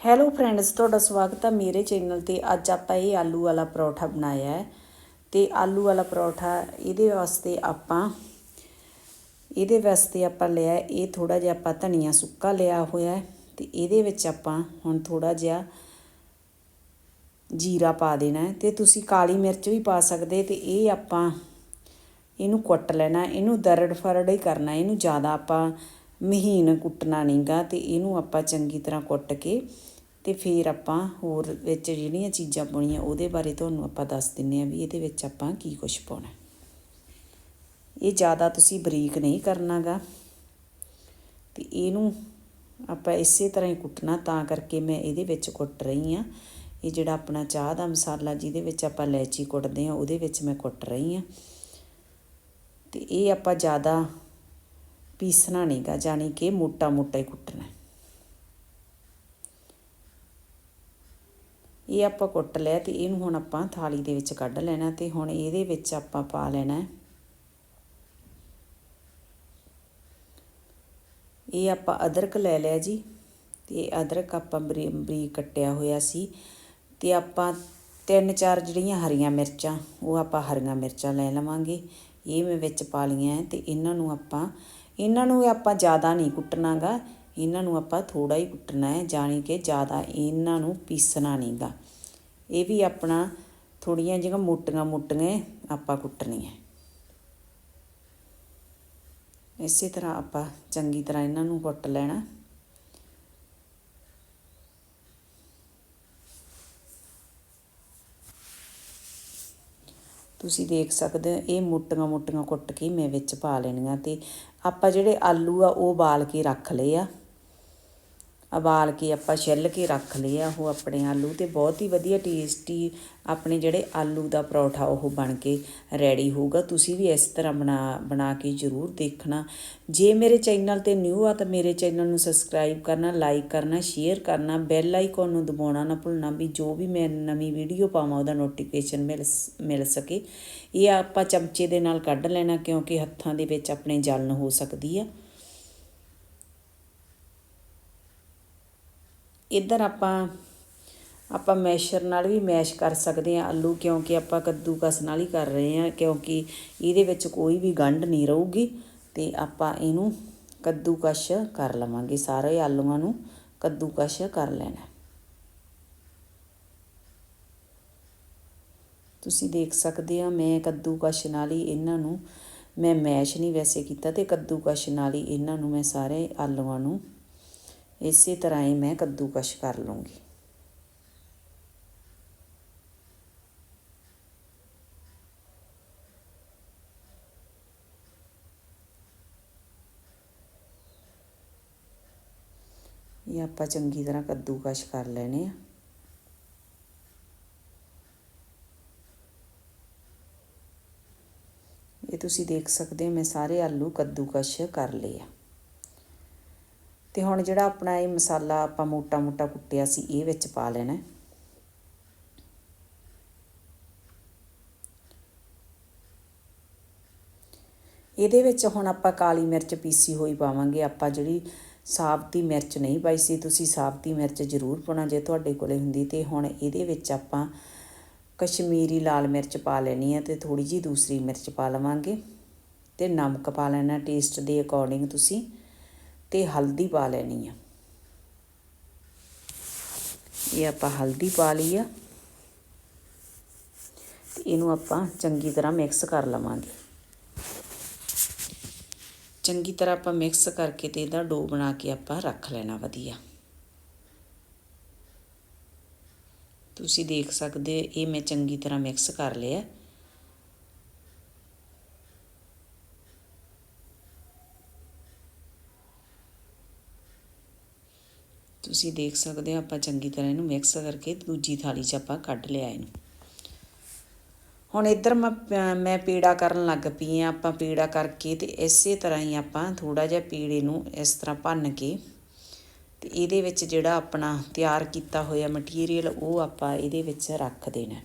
Hello friends ਤੁਹਾਡਾ ਸਵਾਗਤ ਹੈ ਮੇਰੇ ਚੈਨਲ ਤੇ। ਅੱਜ ਆਪਾਂ ਇਹ ਆਲੂ ਵਾਲਾ ਪਰੌਠਾ ਬਣਾਇਆ ਹੈ। ਤੇ ਆਲੂ ਵਾਲਾ ਪਰੌਠਾ, ਇਹਦੇ ਵਾਸਤੇ ਆਪਾਂ ਇਹਦੇ ਵਾਸਤੇ ਆਪਾਂ ਲਿਆ ਇਹ ਥੋੜਾ ਜਿਹਾ ਆਪਾਂ ਧਨੀਆ ਸੁੱਕਾ ਲਿਆ ਹੋਇਆ ਹੈ। ਤੇ ਇਹਦੇ ਵਿੱਚ ਆਪਾਂ ਹੁਣ ਥੋੜਾ ਜਿਹਾ ਜੀਰਾ ਪਾ ਦੇਣਾ ਹੈ। ਤੇ ਤੁਸੀਂ ਕਾਲੀ ਮਿਰਚ ਵੀ ਪਾ ਸਕਦੇ ਤੇ ਇਹ ਆਪਾਂ ਇਹਨੂੰ ਕੁੱਟ ਲੈਣਾ ਇਹਨੂੰ ਦਰੜ ਫਰੜ ਹੀ ਕਰਨਾ ਇਹਨੂੰ ਜ਼ਿਆਦਾ ਆਪਾਂ ਮਹੀਨ ਕੁੱਟਣਾ ਨਹੀਂਗਾ ਤੇ ਇਹਨੂੰ ਆਪਾਂ ਚੰਗੀ ਤਰ੍ਹਾਂ ਕੁੱਟ ਕੇ ਤੇ ਫਿਰ ਆਪਾਂ ਹੋਰ ਵਿੱਚ ਜਿਹੜੀਆਂ ਚੀਜ਼ਾਂ ਪਾਉਣੀਆਂ ਉਹਦੇ ਬਾਰੇ ਤੁਹਾਨੂੰ ਆਪਾਂ ਦੱਸ ਦਿੰਨੇ ਆ ਵੀ ਇਹਦੇ ਵਿੱਚ ਆਪਾਂ ਕੀ ਕੁਝ ਪਾਉਣਾ ਇਹ ਜ਼ਿਆਦਾ ਤੁਸੀਂ ਬਰੀਕ ਨਹੀਂ ਕਰਨਾਗਾ ਤੇ ਇਹਨੂੰ ਆਪਾਂ ਇਸੇ ਤਰ੍ਹਾਂ ਹੀ ਕੁੱਟਣਾ ਤਾਂ ਕਰਕੇ ਮੈਂ ਇਹਦੇ ਵਿੱਚ ਕੁੱਟ ਰਹੀ ਆ ਇਹ ਜਿਹੜਾ ਆਪਣਾ ਚਾਹ ਦਾ ਮਸਾਲਾ ਜਿਹਦੇ ਵਿੱਚ ਆਪਾਂ ਇਲਾਇਚੀ ਕੁੱਟਦੇ ਆ ਉਹਦੇ ਵਿੱਚ ਮੈਂ ਕੁੱਟ ਰਹੀ ਆ ਤੇ ਇਹ ਆਪਾਂ ਜ਼ਿਆਦਾ ਪੀਸਣਾ ਨਹੀਂਗਾ ਜਾਨੀ ਕਿ ਮੋਟਾ ਮੋਟਾ ਹੀ ਕੁੱਟਣਾ। ਇਹ ਆਪਾਂ ਕੁੱਟ ਲਿਆ ਤੇ ਇਹਨੂੰ ਹੁਣ ਆਪਾਂ ਥਾਲੀ ਦੇ ਵਿੱਚ ਕੱਢ ਲੈਣਾ ਤੇ ਹੁਣ ਇਹਦੇ ਵਿੱਚ ਆਪਾਂ ਪਾ ਲੈਣਾ। ਇਹ ਆਪਾਂ ਅਦਰਕ ਲੈ ਲਿਆ ਜੀ, ਤੇ ਅਦਰਕ ਆਪਾਂ ਬਰੀਕ ਕੱਟਿਆ ਹੋਇਆ ਸੀ ਤੇ ਆਪਾਂ ਤਿੰਨ ਚਾਰ ਜਿਹੜੀਆਂ ਹਰੀਆਂ ਮਿਰਚਾਂ, ਉਹ ਆਪਾਂ ਹਰੀਆਂ ਮਿਰਚਾਂ ਲੈ ਲਵਾਂਗੇ। ਇਹ ਮੈਂ ਵਿੱਚ ਪਾ ਲਈਆਂ ਤੇ ਇਹਨਾਂ ਨੂੰ ਆਪਾਂ ਇਹਨਾਂ ਨੂੰ ਆਪਾਂ ਜ਼ਿਆਦਾ ਨਹੀਂ ਕੁੱਟਣਾਗਾ, ਇਹਨਾਂ ਨੂੰ ਆਪਾਂ ਥੋੜਾ ਹੀ ਕੁੱਟਣਾ ਹੈ, ਜਾਣੀ ਕਿ ਜ਼ਿਆਦਾ ਇਹਨਾਂ ਨੂੰ ਪੀਸਣਾ ਨਹੀਂਗਾ। ਇਹ ਵੀ ਆਪਣਾ ਥੋੜੀਆਂ ਜਿਹੀਆਂ ਮੋਟੀਆਂ ਮੋਟੀਆਂ ਆਪਾਂ ਕੁੱਟਣੀਆਂ। ਇਸੇ ਤਰ੍ਹਾਂ ਆਪਾਂ ਚੰਗੀ ਤਰ੍ਹਾਂ ਇਹਨਾਂ ਨੂੰ ਕੁੱਟ ਲੈਣਾ। ਤੁਸੀਂ ਦੇਖ ਸਕਦੇ ਹੋ, ਇਹ ਮੋਟੀਆਂ ਮੋਟੀਆਂ ਕੁੱਟ ਕੇ ਮੈਂ ਵਿੱਚ ਪਾ ਲੈਣੀਆਂ ਤੇ ਆਪਾਂ ਜਿਹੜੇ ਆਲੂ ਆ ਉਹ ਉਬਾਲ ਕੇ ਰੱਖ ਲਏ ਆ। ਉਬਾਲ ਕੇ ਆਪਾਂ ਛਿੱਲ ਕੇ ਰੱਖ ਲਏ ਆ ਉਹ ਆਪਣੇ ਆਲੂ ਤੇ ਬਹੁਤ ਹੀ ਵਧੀਆ ਟੇਸਟੀ ਆਪਣੇ ਜਿਹੜੇ ਆਲੂ ਦਾ ਪਰੌਠਾ ਉਹ ਬਣ ਕੇ ਰੈਡੀ ਹੋਊਗਾ। ਤੁਸੀਂ ਵੀ ਇਸ ਤਰ੍ਹਾਂ ਬਣਾ ਬਣਾ ਕੇ ਜ਼ਰੂਰ ਦੇਖਣਾ। ਜੇ ਮੇਰੇ ਚੈਨਲ ਤੇ ਨਿਊ ਆ ਤਾਂ ਮੇਰੇ ਚੈਨਲ ਨੂੰ ਸਬਸਕ੍ਰਾਈਬ ਕਰਨਾ ਲਾਈਕ ਕਰਨਾ ਸ਼ੇਅਰ ਕਰਨਾ ਬੈਲ ਆਈਕਨ ਨੂੰ ਦਬਾਉਣਾ ਨਾ ਭੁੱਲਣਾ ਵੀ ਜੋ ਵੀ ਮੈਂ ਨਵੀਂ ਵੀਡੀਓ ਪਾਵਾਂ ਉਹਦਾ ਨੋਟੀਫਿਕੇਸ਼ਨ ਮਿਲ ਮਿਲ ਸਕੇ। ਇਹ ਆਪਾਂ ਚਮਚੇ ਦੇ ਨਾਲ ਕੱਢ ਲੈਣਾ ਕਿਉਂਕਿ ਹੱਥਾਂ ਦੇ ਵਿੱਚ ਆਪਣੇ ਜਲਨ ਹੋ ਸਕਦੀ ਆ। ਇੱਧਰ ਆਪਾਂ ਆਪਾਂ ਮੈਸ਼ਰ ਨਾਲ ਵੀ ਮੈਸ਼ ਕਰ ਸਕਦੇ ਆ ਆਲੂ, ਕਿਉਂਕਿ ਆਪਾਂ ਕੱਦੂ ਕਸ ਨਾਲ ਹੀ ਕਰ ਰਹੇ ਆ ਕਿਉਂਕਿ ਇਹਦੇ ਵਿੱਚ ਕੋਈ ਵੀ ਗੰਢ ਨਹੀਂ ਰਹੂਗੀ ਤੇ ਆਪਾਂ ਇਹਨੂੰ ਕੱਦੂਕਸ਼ ਕਰ ਲਵਾਂਗੇ, ਸਾਰੇ ਆਲੂਆਂ ਨੂੰ ਕੱਦੂਕਸ਼ ਕਰ ਲੈਣਾ। ਤੁਸੀਂ ਦੇਖ ਸਕਦੇ ਆ ਮੈਂ ਕੱਦੂਕਸ਼ ਨਾਲ ਹੀ ਇਹਨਾਂ ਨੂੰ, ਮੈਂ ਮੈਸ਼ ਨਹੀਂ ਵੈਸੇ ਕੀਤਾ ਤੇ ਕੱਦੂਕਸ਼ ਨਾਲ ਹੀ ਇਹਨਾਂ ਨੂੰ ਮੈਂ ਸਾਰੇ ਆਲੂਆਂ ਨੂੰ ਇਸੇ ਤਰ੍ਹਾਂ ਹੀ ਮੈਂ ਕੱਦੂਕਸ਼ ਕਰ ਲੂੰਗੀ ਇਹ ਆਪਾਂ ਚੰਗੀ ਤਰ੍ਹਾਂ ਕੱਦੂਕਸ਼ ਕਰ ਲੈਣੇ ਆ ਇਹ ਤੁਸੀਂ ਦੇਖ ਸਕਦੇ ਹੋ ਮੈਂ ਸਾਰੇ ਆਲੂ ਕੱਦੂਕਸ਼ ਕਰ ਲਏ ਆ ਤੇ ਹੁਣ ਜਿਹੜਾ ਆਪਣਾ ਇਹ ਮਸਾਲਾ ਆਪਾਂ ਮੋਟਾ ਮੋਟਾ ਕੁੱਟਿਆ ਸੀ, ਇਹ ਵਿੱਚ ਪਾ ਲੈਣਾ ਇਹਦੇ ਵਿੱਚ ਹੁਣ ਆਪਾਂ ਕਾਲੀ ਮਿਰਚ ਪੀਸੀ ਹੋਈ ਪਾਵਾਂਗੇ। ਆਪਾਂ ਜਿਹੜੀ ਸਾਬਤੀ ਮਿਰਚ ਨਹੀਂ ਪਾਈ ਸੀ, ਤੁਸੀਂ ਸਾਬਤੀ ਮਿਰਚ ਜ਼ਰੂਰ ਪਾਉਣਾ ਜੇ ਤੁਹਾਡੇ ਕੋਲੇ ਹੁੰਦੀ। ਤੇ ਹੁਣ ਇਹਦੇ ਵਿੱਚ ਆਪਾਂ ਕਸ਼ਮੀਰੀ ਲਾਲ ਮਿਰਚ ਪਾ ਲੈਣੀ ਹੈ ਤੇ ਥੋੜੀ ਜੀ ਦੂਸਰੀ ਮਿਰਚ ਪਾ ਲਵਾਂਗੇ। ਤੇ ਨਮਕ ਪਾ ਲੈਣਾ, ਟੇਸਟ ਦੇ ਅਕੋਰਡਿੰਗ ਤੁਸੀਂ। ਤੇ ਹਲਦੀ ਪਾ ਲੈਣੀ ਆ। ਇਹ ਆਪਾਂ ਹਲਦੀ ਪਾ ਲਈ ਆ। ਤੇ ਇਹਨੂੰ ਆਪਾਂ ਚੰਗੀ ਤਰ੍ਹਾਂ ਮਿਕਸ ਕਰ ਲਵਾਂਗੇ। ਚੰਗੀ ਤਰ੍ਹਾਂ ਆਪਾਂ ਮਿਕਸ ਕਰਕੇ ਤੇ ਇਹਦਾ ਡੋ ਬਣਾ ਕੇ ਆਪਾਂ ਰੱਖ ਲੈਣਾ ਵਧੀਆ। ਤੁਸੀਂ ਦੇਖ ਸਕਦੇ ਇਹ ਮੈਂ ਚੰਗੀ ਤਰ੍ਹਾਂ ਮਿਕਸ ਕਰ ਲਿਆ। ਤੁਸੀਂ ਦੇਖ ਸਕਦੇ ਹੋ, ਆਪਾਂ ਚੰਗੀ ਤਰ੍ਹਾਂ ਇਹਨੂੰ ਮਿਕਸ ਕਰਕੇ ਦੂਜੀ ਥਾਲੀ 'ਚ ਆਪਾਂ ਕੱਢ ਲਿਆ ਇਹਨੂੰ। ਹੁਣ ਇੱਧਰ ਮੈਂ ਮੈਂ ਪੀੜਾ ਕਰਨ ਲੱਗ ਪਈ ਆ ਆਪਾਂ ਪੀੜਾ ਕਰਕੇ ਤੇ ਇਸੇ ਤਰ੍ਹਾਂ ਹੀ ਆਪਾਂ ਥੋੜਾ ਜਿਹਾ ਪੀੜੇ ਨੂੰ ਇਸ ਤਰ੍ਹਾਂ ਭੰਨ ਕੇ ਤੇ ਇਹਦੇ ਵਿੱਚ ਜਿਹੜਾ ਆਪਣਾ ਤਿਆਰ ਕੀਤਾ ਹੋਇਆ ਮਟੀਰੀਅਲ ਉਹ ਆਪਾਂ ਇਹਦੇ ਵਿੱਚ ਰੱਖ ਦੇਣਾ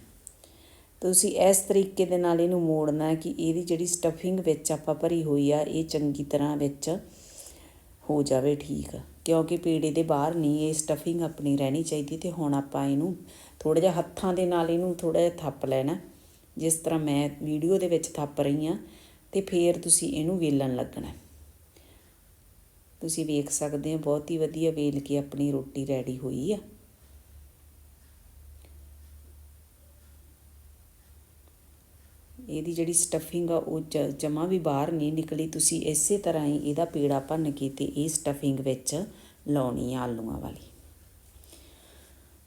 ਤੁਸੀਂ ਇਸ ਤਰੀਕੇ ਦੇ ਨਾਲ ਇਹਨੂੰ ਮੋੜਨਾ ਕਿ ਇਹਦੀ ਜਿਹੜੀ ਸਟਫਿੰਗ ਵਿੱਚ ਆਪਾਂ ਭਰੀ ਹੋਈ ਆ, ਇਹ ਚੰਗੀ ਤਰ੍ਹਾਂ ਵਿੱਚ ਹੋ ਜਾਵੇ ਠੀਕ। ਕਿਉਂਕਿ ਪੇੜੇ ਦੇ ਬਾਹਰ ਨਹੀਂ, ਇਹ ਸਟਫਿੰਗ ਆਪਣੀ ਰਹਿਣੀ ਚਾਹੀਦੀ ਤੇ ਹੁਣ ਆਪਾਂ ਇਹਨੂੰ ਥੋੜਾ ਜਿਹਾ ਹੱਥਾਂ ਦੇ ਨਾਲ ਇਹਨੂੰ ਥੋੜਾ ਜਿਹਾ ਥੱਪ ਲੈਣਾ। ਜਿਸ ਤਰ੍ਹਾਂ ਮੈਂ ਵੀਡੀਓ ਦੇ ਵਿੱਚ ਥੱਪ ਰਹੀ ਹਾਂ ਤੇ ਫੇਰ ਤੁਸੀਂ ਇਹਨੂੰ ਵੇਲਣ ਲੱਗਣਾ। ਤੁਸੀਂ ਵੇਖ ਸਕਦੇ ਹੋ, ਬਹੁਤ ਹੀ ਵਧੀਆ ਵੇਲ ਕੇ ਆਪਣੀ ਰੋਟੀ ਰੈਡੀ ਹੋਈ ਆ। ਇਹਦੀ ਜਿਹੜੀ ਸਟਫਿੰਗ ਆ, ਉਹ ਜਮਾ ਵੀ ਬਾਹਰ ਨਹੀਂ ਨਿਕਲੀ। ਤੁਸੀਂ ਇਸੇ ਤਰ੍ਹਾਂ ਹੀ ਇਹਦਾ ਪੇੜਾ ਭੰਨ ਕੇ ਤੇ ਇਹ ਸਟਫਿੰਗ ਵਿੱਚ ਲਾਉਣੀ ਆ ਆਲੂਆਂ ਵਾਲੀ।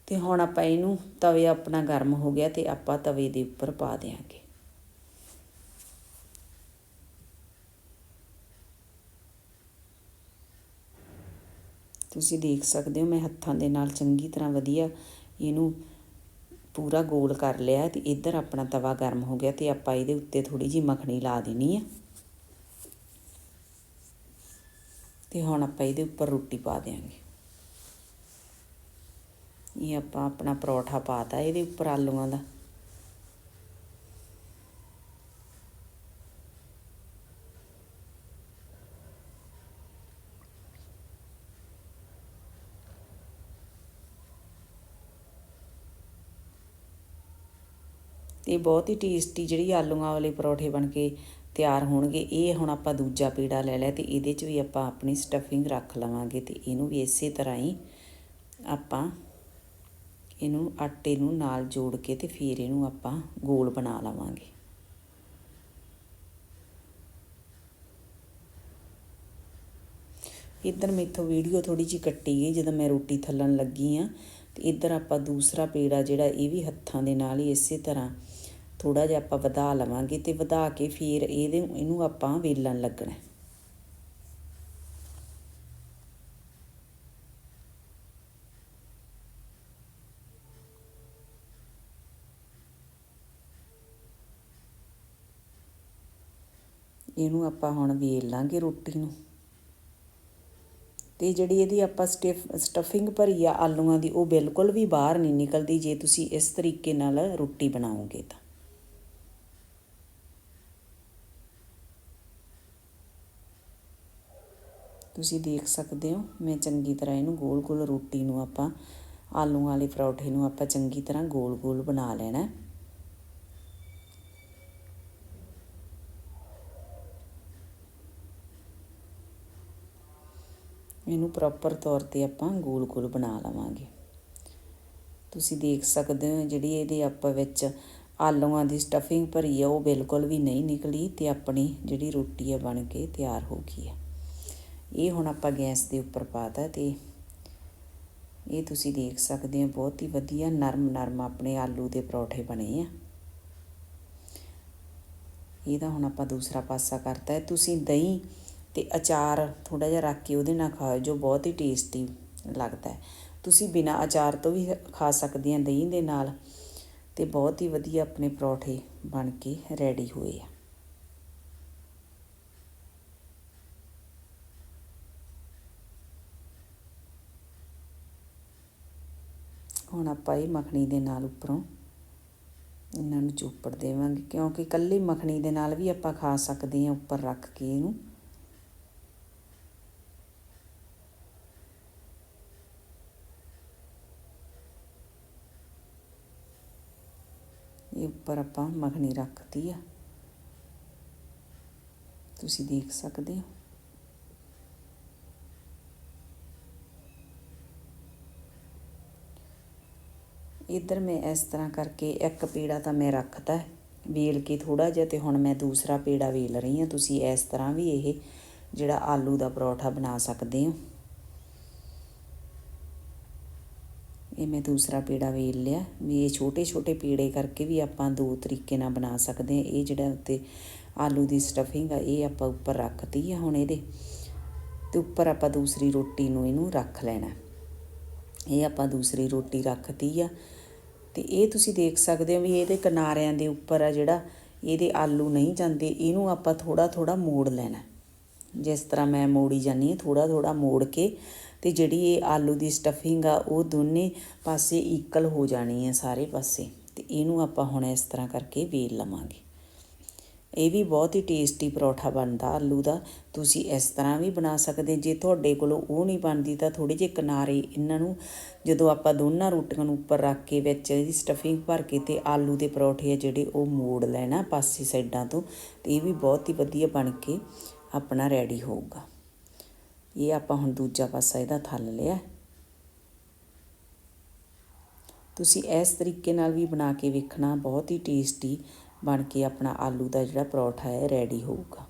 ਤੇ ਹੁਣ ਆਪਾਂ ਇਹਨੂੰ ਤਵੇ ਆਪਣਾ ਗਰਮ ਹੋ ਗਿਆ ਤੇ ਆਪਾਂ ਤਵੇ ਦੇ ਉੱਪਰ ਪਾ ਦੇਾਂਗੇ ਤੁਸੀਂ ਦੇਖ ਸਕਦੇ ਹੋ, ਮੈਂ ਹੱਥਾਂ ਦੇ ਨਾਲ ਚੰਗੀ ਤਰ੍ਹਾਂ ਵਧੀਆ ਇਹਨੂੰ ਪੂਰਾ ਗੋਲ ਕਰ ਲਿਆ ਤੇ ਇੱਧਰ ਆਪਣਾ ਤਵਾ ਗਰਮ ਹੋ ਗਿਆ ਤੇ ਆਪਾਂ ਇਹਦੇ ਉੱਤੇ ਥੋੜੀ ਜੀ ਮੱਖਣੀ ਲਾ ਦੇਣੀ ਆ। ਤੇ ਹੁਣ ਆਪਾਂ ਇਹਦੇ ਉੱਪਰ ਰੋਟੀ ਪਾ ਦੇਾਂਗੇ ਇਹ ਆਪਾਂ ਆਪਣਾ ਪਰੌਠਾ ਪਾਤਾ ਇਹਦੇ ਉੱਪਰ ਆਲੂਆਂ ਦਾ। ਤੇ ਬਹੁਤ ਹੀ ਟੇਸਟੀ ਜਿਹੜੀ ਆਲੂਆਂ ਵਾਲੇ ਪਰੌਠੇ ਬਣ ਕੇ ਤਿਆਰ ਹੋਣਗੇ। ਇਹ ਹੁਣ ਆਪਾਂ ਦੂਜਾ ਪੀੜਾ ਲੈ ਲਿਆ ਤੇ ਇਹਦੇ 'ਚ ਵੀ ਆਪਾਂ ਆਪਣੀ ਸਟਫਿੰਗ ਰੱਖ ਲਵਾਂਗੇ ਤੇ ਇਹਨੂੰ ਵੀ ਇਸੇ ਤਰ੍ਹਾਂ ਹੀ ਆਪਾਂ ਇਹਨੂੰ ਆਟੇ ਨੂੰ ਨਾਲ ਜੋੜ ਕੇ ਤੇ ਫਿਰ ਇਹਨੂੰ ਆਪਾਂ ਗੋਲ ਬਣਾ ਲਵਾਂਗੇ। ਇੱਧਰ ਮੇਥੋਂ ਵੀਡੀਓ ਥੋੜੀ ਜਿਹੀ ਕੱਟੀ ਗਈ ਜਦੋਂ ਮੈਂ ਰੋਟੀ ਥੱਲਣ ਲੱਗੀ ਆ। ਤੇ ਇੱਧਰ ਆਪਾਂ ਦੂਸਰਾ ਪੇੜਾ ਜਿਹੜਾ ਇਹ ਵੀ ਹੱਥਾਂ ਦੇ ਨਾਲ ਹੀ ਇਸੇ ਤਰ੍ਹਾਂ ਥੋੜਾ ਜਿਹਾ ਆਪਾਂ ਵਧਾ ਲਵਾਂਗੇ ਤੇ ਵਧਾ ਕੇ ਫਿਰ ਇਹਦੇ ਇਹਨੂੰ ਆਪਾਂ ਵੇਲਣ ਲੱਗਣਾ ਇਹਨੂੰ ਆਪਾਂ ਹੁਣ ਵੇਲ ਲਾਂਗੇ ਰੋਟੀ ਨੂੰ। ਤੇ ਜਿਹੜੀ ਇਹਦੀ ਆਪਾਂ ਸਟਿਫ, ਸਟਫਿੰਗ ਭਰੀ ਆ ਆਲੂਆਂ ਦੀ, ਉਹ ਬਿਲਕੁਲ ਵੀ ਬਾਹਰ ਨਹੀਂ ਨਿਕਲਦੀ, ਜੇ ਤੁਸੀਂ ਇਸ ਤਰੀਕੇ ਨਾਲ ਰੋਟੀ ਬਣਾਓਗੇ ਤਾਂ। ਤੁਸੀਂ ਦੇਖ ਸਕਦੇ ਹੋ, ਮੈਂ ਚੰਗੀ ਤਰ੍ਹਾਂ ਇਹਨੂੰ ਗੋਲ-ਗੋਲ ਰੋਟੀ ਨੂੰ ਆਪਾਂ ਆਲੂ ਵਾਲੇ ਪਰੌਠੇ ਨੂੰ ਆਪਾਂ ਚੰਗੀ ਤਰ੍ਹਾਂ ਗੋਲ-ਗੋਲ ਬਣਾ ਲੈਣਾ। ਇਹਨੂੰ ਪ੍ਰੋਪਰ ਤੌਰ ਤੇ ਆਪਾਂ ਗੋਲ-ਗੋਲ ਬਣਾ ਲਵਾਂਗੇ। ਤੁਸੀਂ ਦੇਖ ਸਕਦੇ ਹੋ ਜਿਹੜੀ ਇਹਦੇ ਆਪਾਂ ਵਿੱਚ ਆਲੂਆਂ ਦੀ ਸਟਫਿੰਗ ਭਰੀ ਆ, ਉਹ ਬਿਲਕੁਲ ਵੀ ਨਹੀਂ ਨਿਕਲੀ ਤੇ ਆਪਣੀ ਜਿਹੜੀ ਰੋਟੀ ਆ ਬਣ ਕੇ ਤਿਆਰ ਹੋ ਗਈ ਆ। ਇਹ ਹੁਣ ਆਪਾਂ ਗੈਸ ਦੇ ਉੱਪਰ ਪਾਤਾ ਤੇ ਇਹ ਤੁਸੀਂ ਦੇਖ ਸਕਦੇ ਹੋ ਬਹੁਤ ਹੀ ਵਧੀਆ ਨਰਮ ਨਰਮ ਆਪਣੇ ਆਲੂ ਦੇ ਪਰੌਠੇ ਬਣੇ ਆ। ਇਹਦਾ ਹੁਣ ਆਪਾਂ ਦੂਸਰਾ ਪਾਸਾ ਕਰਤਾ। ਹੈ ਤੁਸੀਂ ਦਹੀਂ ਅਤੇ ਅਚਾਰ ਥੋੜ੍ਹਾ ਜਿਹਾ ਰੱਖ ਕੇ ਉਹਦੇ ਨਾਲ ਖਾਓ, ਜੋ ਬਹੁਤ ਹੀ ਟੇਸਟੀ ਲੱਗਦਾ ਤੁਸੀਂ ਬਿਨਾਂ ਅਚਾਰ ਤੋਂ ਵੀ ਖਾ ਸਕਦੇ ਆ ਦਹੀਂ ਦੇ ਨਾਲ ਅਤੇ ਬਹੁਤ ਹੀ ਵਧੀਆ ਆਪਣੇ ਪਰੌਠੇ ਬਣ ਕੇ ਰੈਡੀ ਹੋਏ ਆ। ਹੁਣ ਆਪਾਂ ਇਹ ਮੱਖਣੀ ਦੇ ਨਾਲ ਉੱਪਰੋਂ ਇਹਨਾਂ ਨੂੰ ਚੋਪੜ ਦੇਵਾਂਗੇ, ਕਿਉਂਕਿ ਕੱਲੀ ਮੱਖਣੀ ਦੇ ਨਾਲ ਵੀ ਆਪਾਂ ਖਾ ਸਕਦੇ ਹਾਂ ਉੱਪਰ ਰੱਖ ਕੇ ਇਹਨੂੰ। ਇਹ ਉੱਪਰ ਆਪਾਂ ਮੱਖਣੀ ਰੱਖਤੀ ਆ। ਤੁਸੀਂ ਦੇਖ ਸਕਦੇ ਹੋ। ਇੱਧਰ ਮੈਂ ਇਸ ਤਰ੍ਹਾਂ ਕਰਕੇ ਇੱਕ ਪੀੜਾ ਤਾਂ ਮੈਂ ਰੱਖਤਾ ਵੇਲ ਕੇ ਥੋੜਾ ਜਿਹਾ ਤੇ ਹੁਣ ਮੈਂ ਦੂਸਰਾ ਪੀੜਾ ਵੇਲ ਰਹੀ ਹਾਂ। ਤੁਸੀਂ ਇਸ ਤਰ੍ਹਾਂ ਵੀ ਇਹ ਜਿਹੜਾ ਆਲੂ ਦਾ ਪਰੌਠਾ ਬਣਾ ਸਕਦੇ ਹੋ। ਇਹ ਮੈਂ ਦੂਸਰਾ ਪੀੜਾ ਵੇਲ ਲਿਆ। ਵੀ ਇਹ ਛੋਟੇ ਛੋਟੇ ਪੀੜੇ ਕਰਕੇ ਵੀ ਆਪਾਂ ਦੋ ਤਰੀਕੇ ਨਾਲ ਬਣਾ ਸਕਦੇ ਹਾਂ। ਇਹ ਜਿਹੜਾ ਉੱਤੇ ਆਲੂ ਦੀ ਸਟਫਿੰਗ ਆ, ਇਹ ਆਪਾਂ ਉੱਪਰ ਰੱਖਤੀ ਆ ਹੁਣ ਇਹਦੇ। ਤੇ ਉੱਪਰ ਆਪਾਂ ਦੂਸਰੀ ਰੋਟੀ ਨੂੰ ਇਹਨੂੰ ਰੱਖ ਲੈਣਾ। ਇਹ ਆਪਾਂ ਦੂਸਰੀ ਰੋਟੀ ਰੱਖਤੀ ਆ। ਤੇ ਇਹ ਤੁਸੀਂ ਦੇਖ ਸਕਦੇ ਹੋ ਵੀ ਇਹਦੇ ਕਿਨਾਰਿਆਂ ਦੇ ਉੱਪਰ ਆ ਜਿਹੜਾ ਇਹਦੇ ਆਲੂ ਨਹੀਂ ਜਾਂਦੇ, ਇਹਨੂੰ ਆਪਾਂ ਥੋੜਾ ਥੋੜਾ ਮੋੜ ਲੈਣਾ। ਜਿਸ ਤਰ੍ਹਾਂ ਮੈਂ ਮੋੜੀ ਜਾਨੀ ਹਾਂ ਥੋੜਾ ਥੋੜਾ ਮੋੜ ਕੇ ਤੇ ਜਿਹੜੀ ਇਹ ਆਲੂ ਦੀ ਸਟਫਿੰਗ ਆ, ਉਹ ਦੋਨੇ ਪਾਸੇ ਇਕੁਅਲ ਹੋ ਜਾਣੀ ਆ ਸਾਰੇ ਪਾਸੇ। ਤੇ ਇਹਨੂੰ ਆਪਾਂ ਹੁਣ ਇਸ ਤਰ੍ਹਾਂ ਕਰਕੇ ਵੇਲ ਲਵਾਂਗੇ। ਇਹ ਵੀ ਬਹੁਤ ਹੀ ਟੇਸਟੀ ਪਰੌਠਾ ਬਣਦਾ ਆਲੂ ਦਾ। ਤੁਸੀਂ ਇਸ ਤਰ੍ਹਾਂ ਵੀ ਬਣਾ ਸਕਦੇ ਜੇ ਤੁਹਾਡੇ ਕੋਲੋਂ ਉਹ ਨਹੀਂ ਬਣਦੀ ਤਾਂ ਥੋੜੇ ਜਿਹੇ ਕਿਨਾਰੇ ਇਹਨਾਂ ਨੂੰ ਜਦੋਂ ਆਪਾਂ ਦੋਨਾਂ ਰੋਟੀਆਂ ਨੂੰ ਉੱਪਰ ਰੱਖ ਕੇ ਵਿੱਚ ਇਹਦੀ ਸਟਫਿੰਗ ਭਰ ਕੇ ਤੇ ਆਲੂ ਦੇ ਪਰੌਠੇ ਆ ਜਿਹੜੇ ਉਹ ਮੋੜ ਲੈਣਾ ਪਾਸੇ ਸਾਈਡਾਂ ਤੋਂ, ਤੇ ਇਹ ਵੀ ਬਹੁਤ ਹੀ ਵਧੀਆ ਬਣ ਕੇ ਆਪਣਾ ਰੈਡੀ ਹੋਊਗਾ। ਇਹ ਆਪਾਂ ਹੁਣ ਦੂਜਾ ਪਾਸਾ ਇਹਦਾ ਥੱਲ ਲਿਆ। ਤੁਸੀਂ ਇਸ ਤਰੀਕੇ ਨਾਲ ਵੀ ਬਣਾ ਕੇ ਵੇਖਣਾ, ਬਹੁਤ ਹੀ ਟੇਸਟੀ ਬਣ ਕੇ ਆਪਣਾ ਆਲੂ ਦਾ ਜਿਹੜਾ ਪਰੌਠਾ ਹੈ ਰੈਡੀ ਹੋਊਗਾ।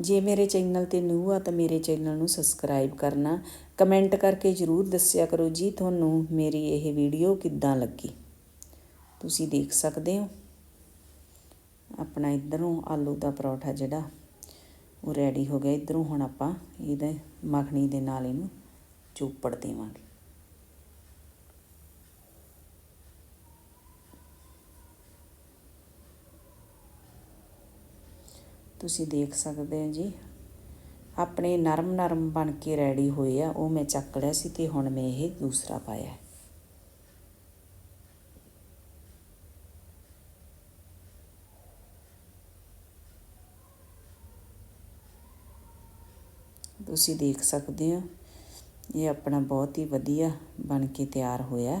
ਜੇ ਮੇਰੇ ਚੈਨਲ ਤੇ ਨਿਊ ਆ ਤਾਂ ਮੇਰੇ ਚੈਨਲ ਨੂੰ ਸਬਸਕ੍ਰਾਈਬ ਕਰਨਾ। ਕਮੈਂਟ ਕਰਕੇ ਜਰੂਰ ਦੱਸਿਆ ਕਰੋ ਜੀ, ਤੁਹਾਨੂੰ ਮੇਰੀ ਇਹ ਵੀਡੀਓ ਕਿੱਦਾਂ ਲੱਗੀ? ਤੁਸੀਂ ਦੇਖ ਸਕਦੇ ਹੋ। ਆਪਣਾ ਇਧਰੋਂ ਆਲੂ ਦਾ ਪਰੌਠਾ ਜਿਹੜਾ, ਉਹ ਰੈਡੀ ਹੋ ਗਿਆ। ਇਧਰੋਂ ਹੁਣ ਆਪਾਂ ਇਹਦੇ ਮੱਖਣੀ ਦੇ ਨਾਲ ਇਹਨੂੰ ਚੋਪੜ ਦੇਵਾਂਗੇ। ਤੁਸੀਂ ਦੇਖ ਸਕਦੇ ਹੋ ਜੀ ਆਪਣੇ ਨਰਮ ਨਰਮ ਬਣ ਕੇ ਰੈਡੀ ਹੋਏ ਆ ਉਹ ਮੈਂ ਚੱਕ ਲਿਆ ਸੀ ਤੇ ਹੁਣ ਮੈਂ ਇਹ ਦੂਸਰਾ ਪਾਇਆ ਤੁਸੀਂ ਦੇਖ ਸਕਦੇ ਹੋ ਇਹ ਆਪਣਾ ਬਹੁਤ ਹੀ ਵਧੀਆ ਬਣ ਕੇ ਤਿਆਰ ਹੋਇਆ